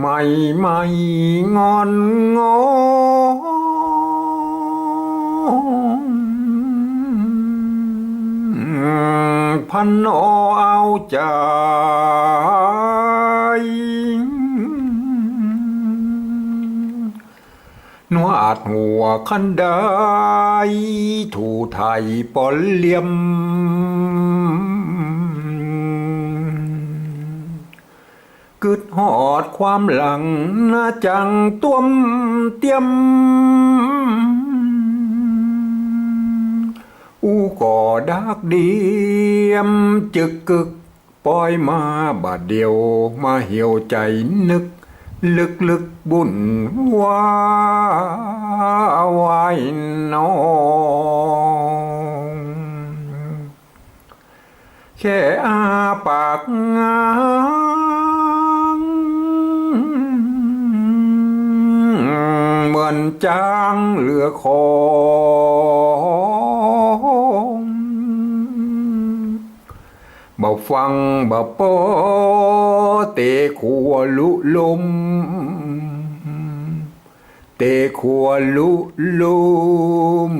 ไม่ไม่งอนงอพันโอเอาใจนวดหัวคันไดถูไทยปอลเลียม กึดหอดความหลังนาจังต้วมเตียม อูก่อดักเดียม จึกกึกปล่อยมาบาดเดียวมาเหี่ยวใจนึก ลึกลึกบุญว่าวายน้องแค่อาปากงา อนจางเหลือคองบ่ฟังบ่ปอเตขัวลุลม เตขัวลุลม